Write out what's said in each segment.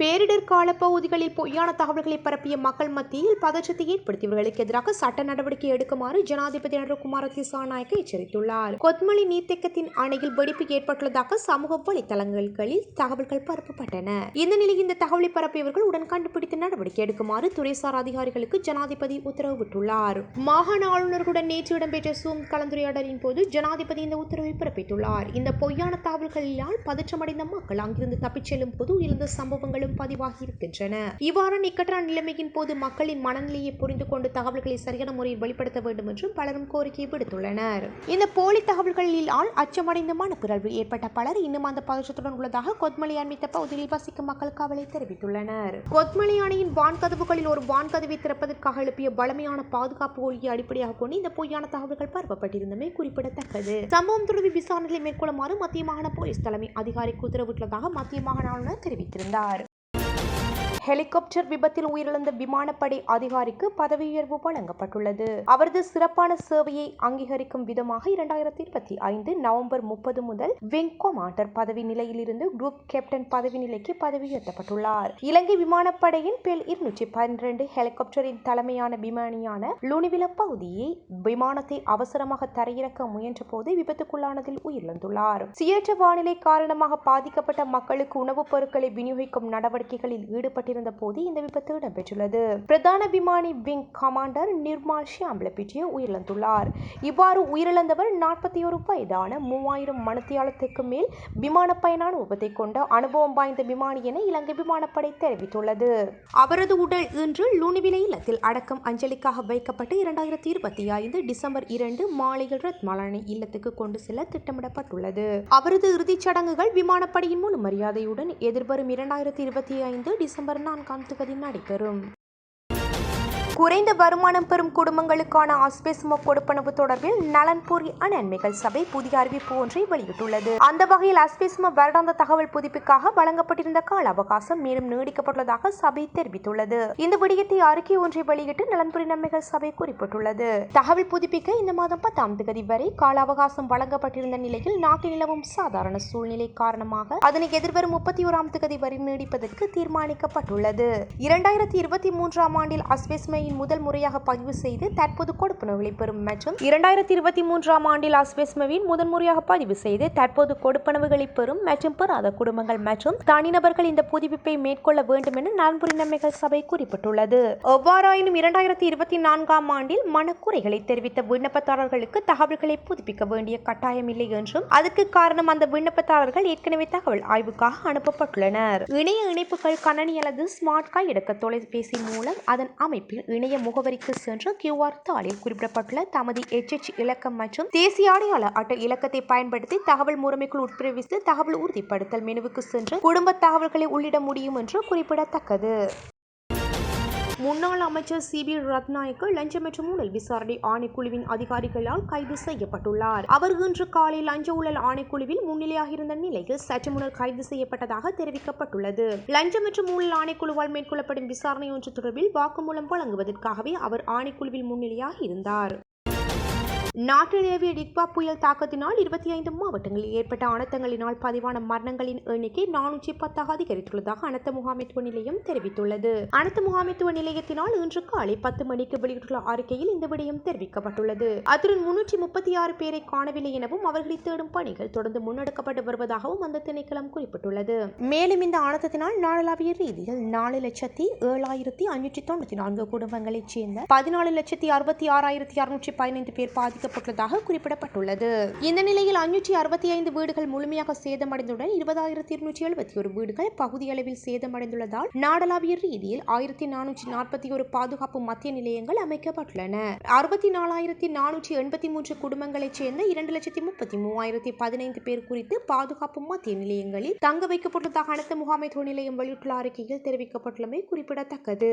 பேரிடர் கால பகுதிகளில் பொய்யான தகவல்களை பரப்பிய மக்கள் மத்தியில் பதற்றத்தை ஏற்படுத்தியவர்களுக்கு எதிராக சட்ட நடவடிக்கை எடுக்குமாறு ஜனாதிபதி அனுரகுமார திசாநாயக்க எச்சரித்துள்ளார். கொத்மலி நீர்த்தேக்கத்தின் அணையில் வெடிப்பு ஏற்பட்டுள்ளதாக சமூக வலைதளங்களில் தகவல்கள் பரப்பப்பட்டன. இந்த நிலையில் இந்த தகவலை பரப்பியவர்கள் உடன் கண்டுபிடித்து நடவடிக்கை எடுக்குமாறு துறைசார் அதிகாரிகளுக்கு ஜனாதிபதி உத்தரவிட்டுள்ளார். மாகாண ஆளுநர்களுடன் நேற்று இடம்பெற்ற சூம் கலந்துரையாடலின் போது ஜனாதிபதி இந்த உத்தரவை பிறப்பித்துள்ளார். இந்த பொய்யான தகவல்களினால் பதற்றமடைந்த மக்கள் அங்கிருந்து தப்பிச் செல்லும் போது உயர்ந்த சம்பவங்களும் பதிவாகி இருக்கின்றன. இவ்வாறு இக்கட்டான நிலைமையின் போது மக்களின் மனநிலையை புரிந்து கொண்டு தகவல்களை சரியான முறையில் வெளிப்படுத்த வேண்டும் என்றும் பலரும் கோரிக்கை விடுத்துள்ளனர். இந்த போலி தகவல்களில் அச்சமடைந்த மனப்பிறழ்வு ஏற்பட்ட பலர் இன்னும் அந்த பதற்றத்துடன் உள்ளதாக கொத்மலை அண்மித்த பகுதியில் வசிக்கும் மக்கள் கவலை தெரிவித்துள்ளனர். கொத்மலை அணையின் வான்கதவுகளில் ஒரு வான்கதவை திறப்பதற்காக எழுப்பிய பலமையான பாதுகாப்பு ஒழியை அடிப்படையாக கொண்டு இந்த பொய்யான தகவல்கள் பரப்பப்பட்டிருந்தமை குறிப்பிடத்தக்கது. சம்பவம் தொடர்பில் விசாரணைகளை மேற்கொள்ளுமாறு மத்திய மாகாண போலீஸ் தலைமை அதிகாரிக்கு உத்தரவிட்டுள்ளதாக மத்திய மாகாண ஆளுநர் தெரிவித்திருந்தார். ஹெலிகாப்டர் விபத்தில் உயிரிழந்த விமானப்படை அதிகாரிக்கு பதவி உயர்வு வழங்கப்பட்டுள்ளது. அவரது சிறப்பான சேவையை அங்கீகரிக்கும் விதமாக இரண்டாயிரத்தி இருபத்தி ஐந்து நவம்பர் முப்பது முதல் விங் கமாண்டர் பதவி நிலையிலிருந்து குரூப் கேப்டன் பதவி நிலைக்கு பதவி உயர்த்தப்பட்டுள்ளார் இலங்கை விமானப்படையின் பெல் இருநூற்றி பன்னிரண்டு ஹெலிகாப்டரின் தலைமையான விமானியான லுனிவில பகுதியை விமானத்தை அவசரமாக தரையிறக்க முயன்ற போது விபத்துக்குள்ளானதில் உயிரிழந்துள்ளார். சீரற்ற வானிலை காரணமாக பாதிக்கப்பட்ட மக்களுக்கு உணவுப் பொருட்களை விநியோகிக்கும் நடவடிக்கைகளில் ஈடுபட்டிருந்த கொண்டிருந்த போது இந்த விபத்து இடம்பெற்றுள்ளது. பிரதான விமானி விங் கமாண்டர் நிர்மால் ஷியாம்லபிட்டிய உயிரிழந்துள்ளார். இவ்வாறு உயிரிழந்தவர் நாற்பத்தி ஒரு வயதான மூவாயிரம் மணித்தியாலத்துக்கு மேல் விமான பயண அனுபவத்தை கொண்ட அனுபவம் வாய்ந்த விமானி என இலங்கை விமானப்படை தெரிவித்துள்ளது. அவரது உடல் இன்று லூனிவிலை இல்லத்தில் அடக்கம். அஞ்சலிக்காக வைக்கப்பட்டு இரண்டாயிரத்தி இருபத்தி ஐந்து டிசம்பர் இரண்டு மாலையில் ரத்மலானி இல்லத்துக்கு கொண்டு செல்ல திட்டமிடப்பட்டுள்ளது. அவரது இறுதிச் சடங்குகள் விமானப்படையின் முழு மரியாதையுடன் எதிர்வரும் இரண்டாயிரத்தி இருபத்தி ஐந்து டிசம்பர் நான்காம் தேதி நடைபெறும் குறைந்த வருமானம் பெறும் குடும்பங்களுக்கான ஆஸ்பெஸ்மோ கொடுப்பனவு தொடர்பில் நலன்புரி நன்மைகள் சபை புதிய அறிவிப்பு ஒன்றை வெளியிட்டுள்ளது. அந்த வகையில் அஸ்பெஸ்மோ வருடாந்த தகவல் புதுப்பிக்காக வழங்கப்பட்டிருந்த கால அவகாசம் மேலும் நீடிக்கப்பட்டுள்ளதாக சபை தெரிவித்துள்ளது. இந்த விடயத்தை அறிக்கை ஒன்றை வெளியிட்டு நலன்புரி நன்மைகள் சபை குறிப்பிட்டுள்ளது. தகவல் புதுப்பிக்க இந்த மாதம் பத்தாம் தேதி வரை கால அவகாசம் வழங்கப்பட்டிருந்த நிலையில் நாட்டில் நிலவும் சாதாரண சூழ்நிலை காரணமாக அதனை எதிர்வரும் முப்பத்தி ஓராம் தேதி வரை நீடிப்பதற்கு தீர்மானிக்கப்பட்டுள்ளது. இரண்டாயிரத்தி இருபத்தி மூன்றாம் ஆண்டில் அஸ்பெஸ்மையின் முதல் முறையாக பதிவு செய்து தற்போது கொடுப்பனவுகளை பெறும் மற்றும் இரண்டாயிரத்தி இருபத்தி மூன்றாம் ஆண்டில் அஸ்பெஸ்மவின் முதன் முறையாக பதிவு செய்து தற்போது கொடுப்பனவுகளை பெறும் மற்றும் பெறாத குடும்பங்கள் மற்றும் தனிநபர்கள் இந்த புதுப்பிப்பை மேற்கொள்ள வேண்டும் என நலன்புரி சபை குறிப்பிட்டுள்ளது. எவ்வாறாயினும் இரண்டாயிரத்தி இருபத்தி நான்காம் ஆண்டில் மனக்குறைகளை தெரிவித்த விண்ணப்பதாரர்களுக்கு தகவல்களை புதுப்பிக்க வேண்டிய கட்டாயமில்லை என்றும் அதற்கு காரணம் அந்த விண்ணப்பதாரர்கள் ஏற்கனவே தகவல் ஆய்வுக்காக அனுப்பப்பட்டுள்ளனர். இணைய இணைப்புகள் கணனி அல்லது ஸ்மார்ட் கையடக்க தொலைபேசி மூலம் அதன் அமைப்பில் இணைய முகவரிக்கு சென்று கியூஆர் தாளில் குறிப்பிடப்பட்டுள்ள தமது எச்எச் இலக்கம் மற்றும் தேசிய அடையாள அட்டை இலக்கத்தை பயன்படுத்தி தகவல் முறைமைக்குள் உட்பிரவித்து தகவல் உறுதிப்படுத்தல் மெனுவுக்கு சென்று குடும்ப தகவல்களை உள்ளிட முடியும் என்று குறிப்பிடத்தக்கது. முன்னாள் அமைச்சர் சி பி ரத்நாயக்கு லஞ்சம் மற்றும் ஊழல் விசாரணை ஆணைக்குழுவின் அதிகாரிகளால் கைது செய்யப்பட்டுள்ளார். அவர் இன்று காலை லஞ்ச ஊழல் ஆணைக்குழுவில் முன்னிலையாக இருந்த நிலையில் சற்று முன்னர் கைது செய்யப்பட்டதாக தெரிவிக்கப்பட்டுள்ளது. லஞ்சம் மற்றும் ஊழல் ஆணைக்குழுவால் மேற்கொள்ளப்படும் விசாரணை ஒன்று தொடர்பில் வாக்குமூலம் வழங்குவதற்காகவே அவர் ஆணைக்குழுவில் முன்னிலையாக இருந்தார். நாட்டில் நிலவிய டிக்பா புயல் தாக்கத்தினால் இருபத்தி ஐந்து மாவட்டங்களில் ஏற்பட்ட அனர்த்தங்களினால் பதிவான மரணங்களின் எண்ணிக்கை நானூற்றி பத்தாக அதிகரித்துள்ளதாக அனர்த்த முகாமைத்துவ நிலையம் தெரிவித்துள்ளது. அனர்த்த முகாமைத்துவ நிலையத்தினால் இன்று காலை பத்து மணிக்கு வெளியிட்டுள்ள அறிக்கையில் இந்த விடயம் தெரிவிக்கப்பட்டுள்ளது. அத்துடன் முன்னூற்றி முப்பத்தி ஆறு பேரை காணவில்லை எனவும் அவர்களை தேடும் பணிகள் தொடர்ந்து முன்னெடுக்கப்பட்டு வருவதாகவும் அந்த திணைக்களம் குறிப்பிட்டுள்ளது. மேலும் இந்த அனர்த்தத்தினால் நாடளாவிய ரீதியில் நாலு லட்சத்தி ஏழாயிரத்தி ஐநூற்றி தொண்ணூற்றி நான்கு குடும்பங்களைச் சேர்ந்த பதினாலு லட்சத்தி அறுபத்தி ஆறாயிரத்தி அறுநூற்றி பதினைந்து பேர் பாதி பாதிக்கப்பட்டுள்ளதாக குறிப்பிடப்பட்டுள்ளது. இந்த நிலையில் அஞ்சூற்றி அறுபத்தி ஐந்து வீடுகள் முழுமையாக சேதமடைந்துடன் இருபதாயிரத்தி இருநூற்றி எழுபத்தி ஒரு வீடுகள் பகுதியளவில் சேதமடைந்துள்ளதால் நாடளாவிய ரீதியில் ஆயிரத்தி நானூற்றி நாற்பத்தி ஒரு பாதுகாப்பு மத்திய நிலையங்கள் அமைக்கப்பட்டுள்ளன. அறுபத்தி நாலாயிரத்தி நானூற்றி எண்பத்தி மூன்று குடும்பங்களைச் சேர்ந்த இரண்டு லட்சத்தி முப்பத்தி மூவாயிரத்தி பதினைந்து பேர் குறித்து பாதுகாப்பு மத்திய நிலையங்களில் தங்க வைக்கப்பட்டுள்ளதாக அனைத்து முகாமைத்துவ நிலையம் வெளியிட்டுள்ள அறிக்கையில் தெரிவிக்கப்பட்டுள்ளமை குறிப்பிடத்தக்கது.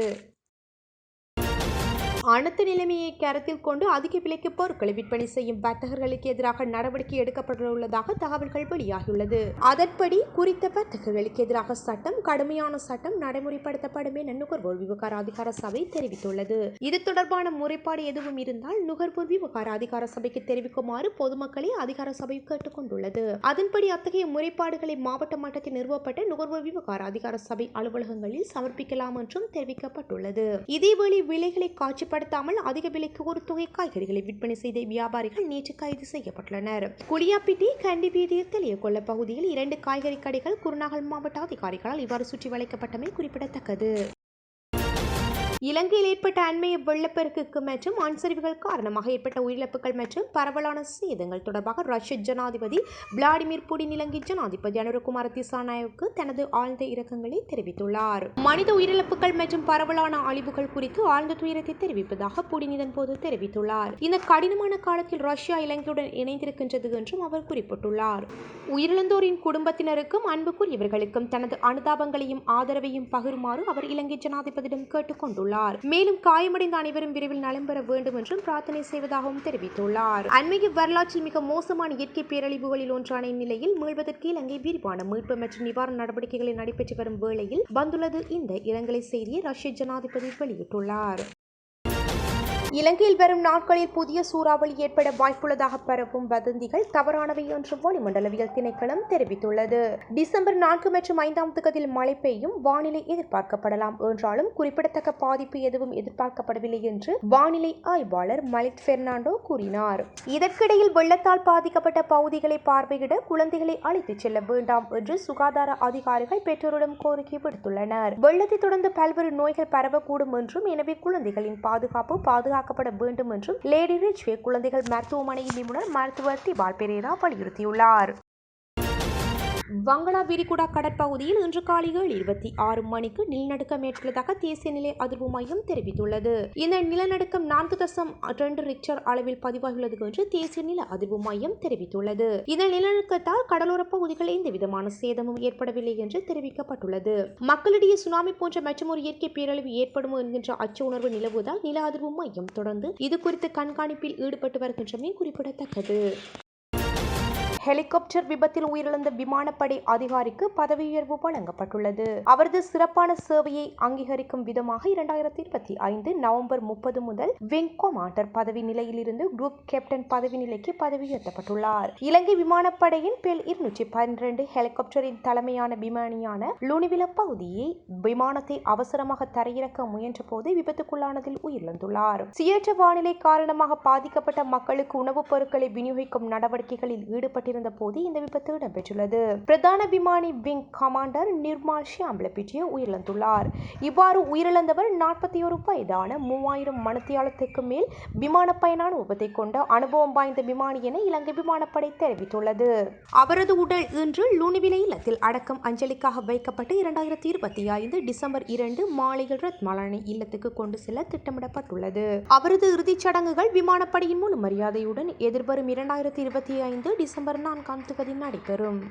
அனைத்து நிலைமையை கருத்தில் கொண்டு அதிக விலைக்கு பொருட்களை விற்பனை செய்யும் வர்த்தகர்களுக்கு எதிராக நடவடிக்கை எடுக்கப்பட்டுள்ளதாக தகவல்கள் வெளியாகியுள்ளது. அதன்படி குறித்த வர்த்தகர்களுக்கு எதிராக சட்டம் கடுமையான சட்டம் நடைமுறைப்படுத்தப்படும் என நுகர்வோர் விவகார அதிகார சபை தெரிவித்துள்ளது. இது தொடர்பான முறைப்பாடு எதுவும் இருந்தால் நுகர்வோர் விவகார அதிகார சபைக்கு தெரிவிக்குமாறு பொதுமக்களை அதிகார சபை கேட்டுக்கொண்டுள்ளது அதன்படி அத்தகைய முறைப்பாடுகளை மாவட்ட மட்டத்தில் நிறுவப்பட்ட நுகர்வோர் விவகார அதிகார சபை அலுவலகங்களில் சமர்ப்பிக்கலாம் என்றும் தெரிவிக்கப்பட்டுள்ளது. இதேவேளை விலைகளை பொருட்படுத்தாமல் அதிக விலைக்கு ஒரு தொகை காய்கறிகளை விற்பனை செய்த வியாபாரிகள் நேற்று கைது செய்யப்பட்டுள்ளனர். குளியாப்பிட்டி கண்டி வீதியில் தெளியகொள்ள பகுதியில் இரண்டு காய்கறி கடைகள் குருநாகல் மாவட்ட அதிகாரிகளால் இவ்வாறு சுற்றி வளைக்கப்பட்டமை குறிப்பிடத்தக்கது. இலங்கையில் ஏற்பட்ட அண்மைய வெள்ளப்பெருக்குக்கு மற்றும் மண்சரிவுகள் காரணமாக ஏற்பட்ட உயிரிழப்புகள் மற்றும் பரவலான சேதங்கள் தொடர்பாக ரஷ்ய ஜனாதிபதி விளாடிமிர் புடின் இலங்கை ஜனாதிபதி அனுரகுமார திசாநாயவுக்கு தனது ஆழ்ந்த இரக்கங்களை தெரிவித்துள்ளார். மனித உயிரிழப்புகள் மற்றும் பரவலான அழிவுகள் குறித்து ஆழ்ந்த துயரத்தை தெரிவிப்பதாக புடின் இதன்போது தெரிவித்துள்ளார். இந்த கடினமான காலத்தில் ரஷ்யா இலங்கையுடன் இணைந்திருக்கின்றது என்றும் அவர் குறிப்பிட்டுள்ளார். உயிரிழந்தோரின் குடும்பத்தினருக்கும் அன்புக்குரியவர்களுக்கும் தனது அனுதாபங்களையும் ஆதரவையும் பகிருமாறு அவர் இலங்கை ஜனாதிபதியிடம் கேட்டுக்கொண்டுள்ளார் மேலும் காயமடைந்த அனைவரும் விரைவில் நலம் பெற வேண்டும் என்றும் பிரார்த்தனை செய்வதாகவும் தெரிவித்துள்ளார். அண்மைய வரலாற்றில் மிக மோசமான இயற்கை பேரழிவுகளில் ஒன்றான இந்நிலையில் மீள்வதற்கு இலங்கை விரிவான மீட்பு மற்றும் நிவாரண நடவடிக்கைகளை நடைபெற்று வரும் வேளையில் வந்துள்ளது இந்த இரங்கலை செய்தியை ரஷ்ய ஜனாதிபதி வெளியிட்டுள்ளார். இலங்கையில் வரும் நாட்களில் புதிய சூறாவளி ஏற்பட வாய்ப்புள்ளதாக பரவும் வதந்திகள் தவறானவை என்று வளிமண்டலவியல் திணைக்களம் தெரிவித்துள்ளது. டிசம்பர் நான்கு மற்றும் ஐந்தாம் திகதியில் மழை பெய்யும் வானிலை எதிர்பார்க்கப்படலாம். என்றாலும் குறிப்பிடத்தக்க பாதிப்பு எதுவும் எதிர்பார்க்கப்படவில்லை என்று வானிலை ஆய்வாளர் மலித் பெர்னாண்டோ கூறினார். இதற்கிடையில் வெள்ளத்தால் பாதிக்கப்பட்ட பகுதிகளை பார்வையிட குழந்தைகளை அழைத்துச் செல்ல வேண்டாம் என்று சுகாதார அதிகாரிகள் பெற்றோரிடம் கோரிக்கை விடுத்துள்ளனர். வெள்ளத்தை தொடர்ந்து பல்வேறு நோய்கள் பரவக்கூடும் என்றும் எனவே குழந்தைகளின் பாதுகாப்பு பாதுகாப்பு பாதுகாக்கப்பட வேண்டும் என்றும் லேடி ரிச்வே குழந்தைகள் மருத்துவமனையின் நிபுணர் மருத்துவர் திபால் பெரேரா வலியுறுத்தியுள்ளார். வங்களா விரிகுடா கடற்பகுதியில் இன்று காலை ஏழு இருபத்தி ஆறு மணிக்கு நிலநடுக்கம் ஏற்பட்டதாக தேசிய நிலை அதிர்வு மையம் தெரிவித்துள்ளது. இந்த நிலநடுக்கம் நான்கு தசம் இரண்டு ரிக்டர் அளவில் பதிவாகியுள்ளது என்று தேசிய நில அதிர்வு மையம் தெரிவித்துள்ளது. இந்த நிலநடுக்கத்தால் கடலோர பகுதிகளில் எந்த விதமான சேதமும் ஏற்படவில்லை என்று தெரிவிக்கப்பட்டுள்ளது. மக்களிடையே சுனாமி போன்ற மற்றொரு இயற்கை பேரழிவு ஏற்படும் என்கின்ற அச்ச உணர்வு நிலவுவதால் நில அதிர்வு மையம் தொடர்ந்து இது குறித்து கண்காணிப்பில் ஈடுபட்டு வருகின்றமை குறிப்பிடத்தக்கது. ஹெலிகாப்டர் விபத்தில் உயிரிழந்த விமானப்படை அதிகாரிக்கு பதவி உயர்வு வழங்கப்பட்டுள்ளது. அவரது சிறப்பான சேவையை அங்கீகரிக்கும் விதமாக இரண்டாயிரத்தி இருபத்தி ஐந்து நவம்பர் முப்பது முதல் விங் கமாண்டர் பதவி நிலையிலிருந்து குரூப் கேப்டன் பதவி நிலைக்கு பதவி உயர்த்தப்பட்டுள்ளார் இலங்கை விமானப்படையின் பேல் இருநூற்றி பன்னிரண்டு ஹெலிகாப்டரின் தலைமையான விமானியான லுனிவில பகுதியை விமானத்தை அவசரமாக தரையிறக்க முயன்ற போது விபத்துக்குள்ளானதில் உயிரிழந்துள்ளார். சீரற்ற வானிலை காரணமாக பாதிக்கப்பட்ட மக்களுக்கு உணவுப் பொருட்களை விநியோகிக்கும் நடவடிக்கைகளில் ஈடுபட்டிருந்த கொண்டிருந்த போது இந்த விபத்து இடம்பெற்றுள்ளது. பிரதான விமானி விங் கமாண்டர் நிர்மால் ஷியாம்லபிட்டிய உயிரிழந்துள்ளார். இவ்வாறு உயிரிழந்தவர் நாற்பத்தி ஒரு வயதான மூவாயிரம் மணித்தியாலத்துக்கு மேல் விமான பயண அனுபவத்தை கொண்ட அனுபவம் வாய்ந்த விமானி என இலங்கை விமானப்படை தெரிவித்துள்ளது. அவரது உடல் இன்று லூனிவிலை இல்லத்தில் அடக்கம் அஞ்சலிக்காக வைக்கப்பட்டு இரண்டாயிரத்தி இருபத்தி ஐந்து டிசம்பர் இரண்டு மாலையில் ரத்மலானி இல்லத்துக்கு கொண்டு செல்ல திட்டமிடப்பட்டுள்ளது. அவரது இறுதிச் சடங்குகள் விமானப்படையின் முழு மரியாதையுடன் எதிர்வரும் இரண்டாயிரத்தி இருபத்தி ஐந்து டிசம்பர் நான்காம் தேதி நடைபெறும்